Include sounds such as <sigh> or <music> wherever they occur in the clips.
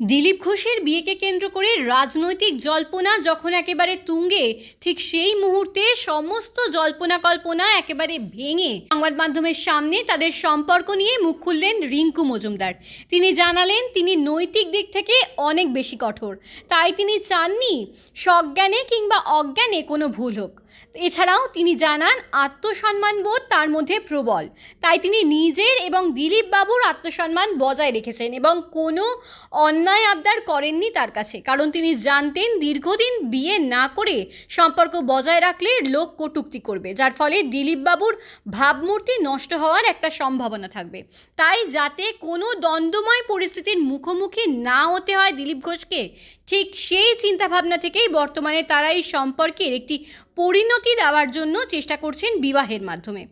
দিলীপ ঘোষের বিয়েকে কেন্দ্র করে রাজনৈতিক জল্পনা যখন একেবারে তুঙ্গে, ঠিক সেই মুহূর্তে সমস্ত জল্পনা কল্পনা একেবারে ভেঙে সংবাদ মাধ্যমের সামনে তাদের সম্পর্ক নিয়ে মুখ খুললেন রিঙ্কু মজুমদার। তিনি জানালেন, তিনি নৈতিক দিক থেকে অনেক বেশি কঠোর। তাই তিনি চাননি, সজ্ঞানে কিংবা অজ্ঞানে কোনো ভুল হোক। এছাড়াও তিনি জানান আত্মসম্মানবোধ তার মধ্যে প্রবল। তাই তিনি নিজের এবং দিলীপ বাবুর আত্মসম্মান বজায় রেখেছেন এবং কোনো অন্যায় আবদার করেননি তার কাছে। কারণ তিনি জানতেন দীর্ঘদিন বিয়ে না করে সম্পর্ক বজায় রাখলে লোক কটূক্তি করবে, যার ফলে দিলীপ বাবুর ভাবমূর্তি নষ্ট হওয়ার একটা সম্ভাবনা থাকবে। তাই যাতে কোনো দ্বন্দ্বময় পরিস্থিতির মুখোমুখি না হতে হয় দিলীপ ঘোষকে, ঠিক সেই চিন্তাভাবনা থেকেই বর্তমানে তারা এই সম্পর্কের একটি পরিণতি দেওয়ার জন্য চেষ্টা করছেন বিবাহের মাধ্যমে।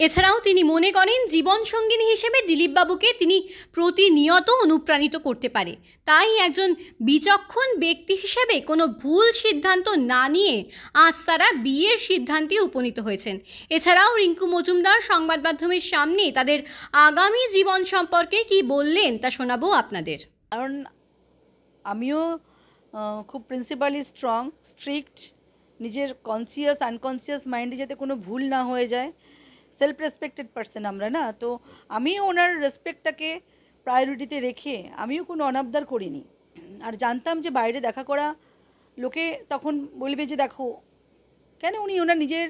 এছাড়াও তিনি মনে করেন জীবনসঙ্গিনী হিসেবে দিলীপবাবুকে তিনি প্রতিনিয়ত অনুপ্রাণিত করতে পারে। তাই একজন বিচক্ষণ ব্যক্তি হিসেবে কোনো ভুল সিদ্ধান্ত না নিয়ে আজ তারা বিয়ের সিদ্ধান্তে উপনীত হয়েছেন। এছাড়াও রিঙ্কু মজুমদার সংবাদ মাধ্যমের সামনে তাদের আগামী জীবন সম্পর্কে কি বললেন তা শোনাবো আপনাদের। কারণ আমিও খুব প্রিন্সিপালি স্ট্রং স্ট্রিক্ট নিজের কনসিয়াস আনকনসিয়াস মাইন্ডে যাতে কোনো ভুল না হয়ে যায়। সেলফ রেসপেক্টেড পার্সন আমরা, না? তো আমিও ওনার রেসপেক্টটাকে প্রায়োরিটিতে রেখে আমিও কোনো অনাবদার করিনি। আর জানতাম যে বাইরে দেখা করা লোকে তখন বলবে যে, দেখো, কেন উনি ওনার নিজের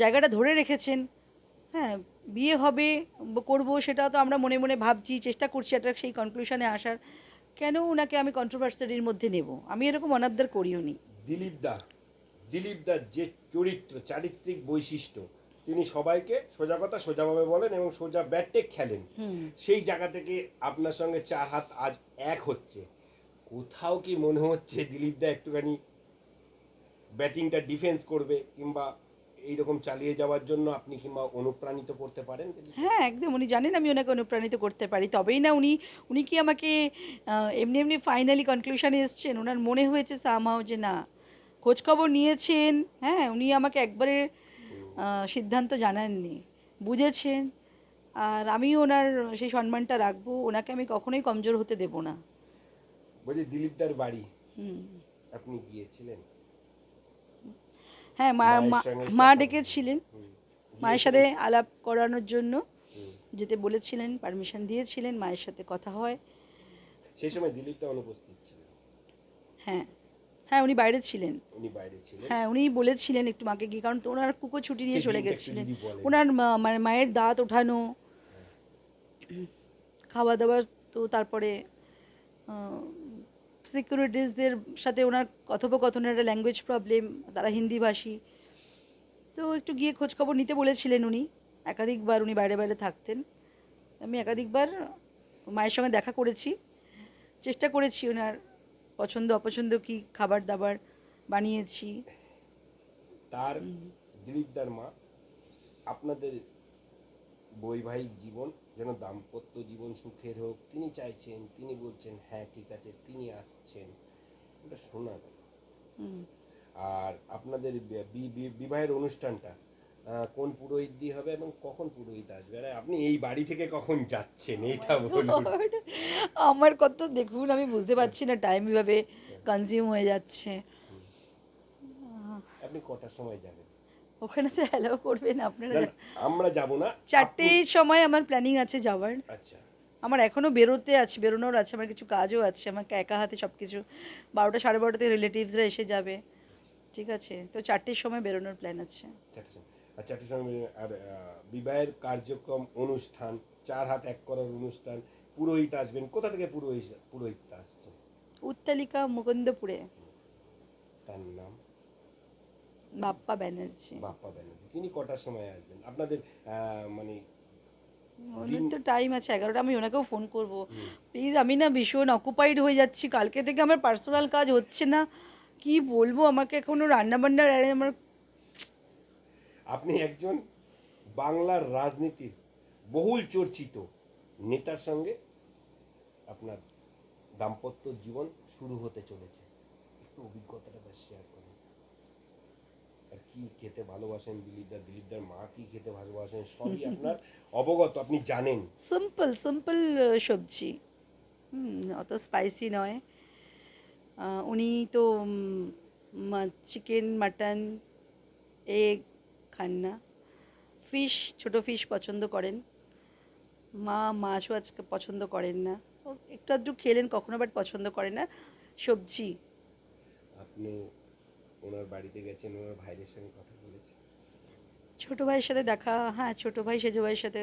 জায়গাটা ধরে রেখেছেন? হ্যাঁ বিয়ে হবে, করব সেটা তো আমরা মনে মনে ভাবছি, চেষ্টা করছি একটা সেই কনক্লুশনে আসার। কেন ওনাকে আমি কন্ট্রোভার্সারির মধ্যে নেব? আমি এরকম অনাবদার করিও নি। দিলীপ দা দিলীপ দার যে চরিত্র চারিত্রিক বৈশিষ্ট্য তিনি সবাইকে সোজা কথা সোজাভাবে বলেন এবং সোজা ব্যাটটেক খেলেন। সেই জায়গা থেকে আপনার সঙ্গে চার হাত আজ এক হচ্ছে। কোথাও কি মনে হচ্ছে দিলীপ দা একটুখানি ব্যাটিংটা ডিফেন্স করবে কিংবা এইরকম চালিয়ে যাওয়ার জন্য আপনি কিংবা অনুপ্রাণিত করতে পারেন? হ্যাঁ একদম। উনি জানেন আমি ওনাকে অনুপ্রাণিত করতে পারি। তবেই না উনি উনি কি আমাকে এমনি এমনি ফাইনালি কনক্লুশনে এসছেন? ওনার মনে হয়েছে সামাও যে না। খোঁজখবর নিয়েছেন হ্যাঁ উনি আমাকে একবারে সিদ্ধান্ত জানাননি বুঝেছেন। আর আমিও ওনার সেই সম্মানটা রাখব ওনাকে আমি কখনোই কমজোর হতে দেব না। বলছি দিলীপ দার বাড়ি আপনি গিয়েছিলেন? হ্যাঁ মা মা- মা ডেকেছিলেন। মায়ের সাথে আলাপ করানোর জন্য যেতে বলেছিলেন পারমিশন দিয়েছিলেন মায়ের সাথে কথা হয়। সেই সময় দিলীপ দা অনুপস্থিত ছিলেন? হ্যাঁ। হ্যাঁ উনি বাইরে ছিলেন। উনি বাইরে ছিলেন। হ্যাঁ উনি বলেছিলেন একটু মাকে গিয়ে কারণ তো ওনার কুকুর ছুটি নিয়ে চলে গেছিলেন। ওনার মা- মানে মায়ের দাঁত ওঠানো খাওয়া দাওয়া তো তারপরে সিকিউরিটিসদের সাথে ওনার কথোপকথনের একটা ল্যাঙ্গুয়েজ প্রবলেম তারা হিন্দিভাষী। তো একটু গিয়ে খোঁজখবর নিতে বলেছিলেন উনি। একাধিকবার উনি বাইরে বাইরে থাকতেন। আমি একাধিকবার মায়ের সঙ্গে দেখা করেছি। চেষ্টা করেছি ওনার পছন্দ অপছন্দ কী খাবার দাবার বানিয়েছি। তার দিলীপদার মা আপনাদের বৈবাহিক জীবন যেন দাম্পত্য জীবন সুখের হোক তিনি চাইছেন তিনি বলছেন হ্যাঁ ঠিক আছে তিনি আসছেন। এটা শোনা গেল আর আপনাদের বিবাহের অনুষ্ঠানটা কোন পুরোহিত দিয়ে হবে এবং কখন পুরোহিত আসবে? আর আপনি এই বাড়ি থেকে কখন যাচ্ছেন? এইটা বলুন। আমার কত দেখুন আমি বুঝতে পারছি না টাইম এভাবে কনজিউম হয়ে যাচ্ছে। আপনি কটার সময় যাবেন? ওখানে তো অ্যালাউ করবেন আপনারা আমরা যাব না চারটের সময় আমার প্ল্যানিং আছে যাওয়ার। আচ্ছা। আমার এখনও বেরোতে আছে বেরোনোর আছে আমার কিছু কাজও আছে আমাকে একা হাতে সব কিছু বারোটা সাড়ে বারোটাতে রিলেটিভসরা এসে যাবে। ঠিক আছে? তো চারটের সময় বেরোনোর প্ল্যান আছে। আর সময় আর বিবাহের কার্যক্রম অনুষ্ঠান চার হাত এক করার অনুষ্ঠান পুরোহিত আসবেন। কোথা থেকে পুরোহিত পুরোহিত আসছেন উত্তালিকা মুকুন্দপুরে। তার নাম? বাপ্পা ব্যানার্জি। বাপ্পা ব্যানার্জি। তিনি কটার সময় আসবেন? আপনাদের মানে ওনার তো টাইম আছে এগারোটা আমি ওনাকেও ফোন করব। প্লিজ আমি না ভীষণ অকুপাইড হয়ে যাচ্ছি। কালকে থেকে আমার পার্সোনাল কাজ হচ্ছে না। কি বলব? আমাকে এখনও রান্নাবান্নার আমার আপনি একজন বাংলার রাজনীতির বহুল চর্চিত নেতার সঙ্গে আপনার দাম্পত্য জীবন শুরু হতে চলেছে। একটু অভিজ্ঞতাটা ব্যাস শেয়ার করুন। আর কি খেতে ভালোবাসেন দিলীপদার দিলীপদার মা কি খেতে ভালোবাসেন সবই <laughs> আপনার অবগত আপনি জানেন। সিম্পল সিম্পল সবজি। হুম অত স্পাইসি নয়। উনি তো চিকেন মাটন এগ খান না ফিশ ছোট ফিশ পছন্দ করেন। মা মাছও আজকে পছন্দ করেন না। একটু আধটু খেলেন কখনো বাট পছন্দ করে না। সবজি। আপনি ওনার বাড়িতে গেছেন ওনার ভাইদের সঙ্গে কথা বলেছেন? ছোট ভাইয়ের সাথে দেখা হ্যাঁ ছোট ভাই সেজো ভাইয়ের সাথে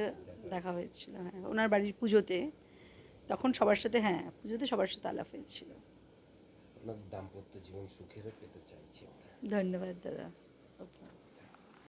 দেখা হয়েছিল হ্যাঁ ওনার বাড়ির পুজোতে। তখন সবার সাথে হ্যাঁ পুজোতে সবার সাথে আলাপ হয়েছিল। আপনার দাম্পত্য জীবন সুখেরও পেতে চাইছি ধন্যবাদ দাদা। ওকে।